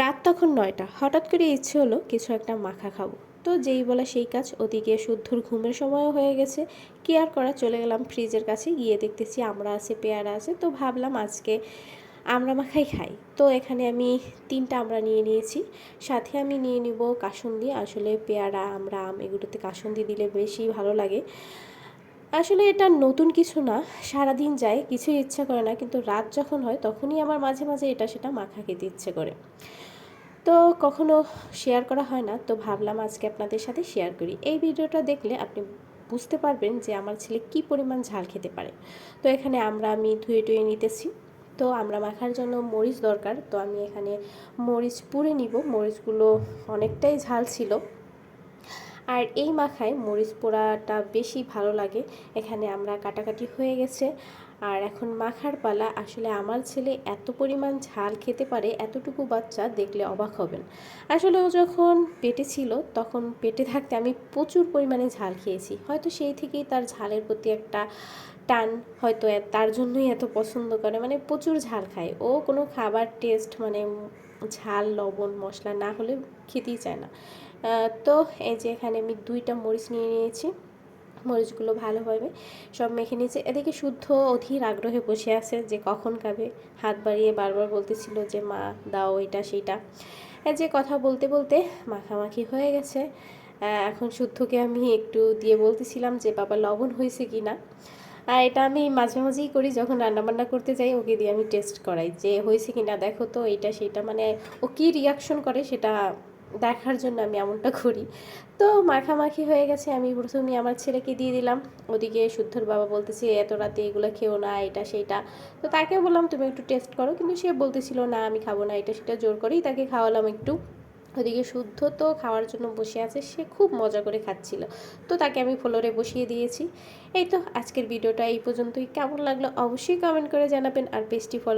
রাত তখন নয়টা। হঠাৎ করে ইচ্ছে হলো কিছু একটা মাখা খাব। তো যেই বলা সেই কাজ ওদিকে শুদ্ধর ঘুমের সময়ও হয়ে গেছে। কি আর করা, চলে গেলাম ফ্রিজের কাছে, গিয়ে দেখতেছি আমরা আছে, পেয়ারা আছে। তো ভাবলাম আজকে আমরা মাখাই খাই। তো এখানে আমি তিনটা আমরা নিয়ে নিয়েছি। সাথে আমি নিয়ে নিব কাসুন্দি। আসলে পেয়ারা, আমরা আম এগুলোতে কাসুন্দি দিলে বেশি ভালো লাগে। আসলে এটা নতুন কিছু না। সারাদিন যায় কিছু ইচ্ছা করে না, কিন্তু রাত যখন হয় তখনই আমার মাঝে মাঝে এটা সেটা মাখা খেতে ইচ্ছে করে। তো কখনো শেয়ার করা হয় না, তো ভাবলাম আজকে আপনাদের সাথে শেয়ার করি। এই ভিডিওটা দেখলে আপনি বুঝতে পারবেন যে আমার ছেলে কি পরিমাণ ঝাল খেতে পারে। তো এখানে আমরা, আমি ধুয়ে টুয়ে নিতেছি। তো আমরা মাখার জন্য মরিচ দরকার। তো আমি এখানে মরিচ পুড়ে নিব। মরিচগুলো অনেকটাই ঝাল ছিল। আর এই মাখায় মরিচ পোড়াটা বেশি ভালো লাগে। এখানে আমরা কাটাকাটি হয়ে গেছে। আর এখন মাখার পালা, আসলে আমার ছেলে এত পরিমাণ ঝাল খেতে পারে, এতটুকু বাচ্চা দেখলে অবাক হবেন। আসলে ও যখন পেটে ছিল, তখন পেটে থাকতে আমি প্রচুর পরিমাণে ঝাল খেয়েছি। হয়তো সেই থেকেই তার ঝালের প্রতি একটা টান, হয়তো তার জন্যই এত পছন্দ করে। মানে প্রচুর ঝাল খায়। ও কোনো খাবার টেস্ট মানে ঝাল, লবণ, মশলা না হলে খেতেই চায় না। তো এই যে এখানে আমি দুইটা মরিচ নিয়ে নিয়েছি। মরিচগুলো ভালোভাবে সব মেখে নিয়েছে। এদিকে শুদ্ধ অধীর আগ্রহে বসে আছে যে কখন খাবে। হাত বাড়িয়ে বারবার বলতেছিল যে, মা, দাও এটা সেটা যে কথা বলতে বলতে মাখামাখি হয়ে গেছে। এখন শুদ্ধকে আমি একটু দিয়ে বলতেছিলাম যে, বাবা, লবণ হয়েছে কি না? আর এটা আমি মাঝে মাঝেই করি যখন রান্নাবান্না করতে যাই, ওকে দিয়ে আমি টেস্ট করাই যে হয়েছে কি না দেখো তো এইটা সেটা মানে ও কী রিয়াকশন করে সেটা দেখার জন্য আমি এমনটা করি। তো মাখামাখি হয়ে গেছে, আমি প্রথমে আমার ছেলেকে দিয়ে দিলাম। ওদিকে শুদ্ধর বাবা বলতেছে, এত রাতে এগুলো খেও না, এটা সেইটা তো তাকে বললাম, তুমি একটু টেস্ট করো। কিন্তু সে বলতেছিল, না, আমি খাব না, এটা সেটা জোর করেই তাকে খাওয়ালাম একটু। ওদিকে শুদ্ধ তো খাওয়ার জন্য বসে আছে, সে খুব মজা করে খাচ্ছিল। তো তাকে আমি ফ্লোরে বসিয়ে দিয়েছি। এই তো আজকের ভিডিওটা এই পর্যন্তই। কেমন লাগল অবশ্যই কমেন্ট করে জানাবেন। আর পেস্টি ফলো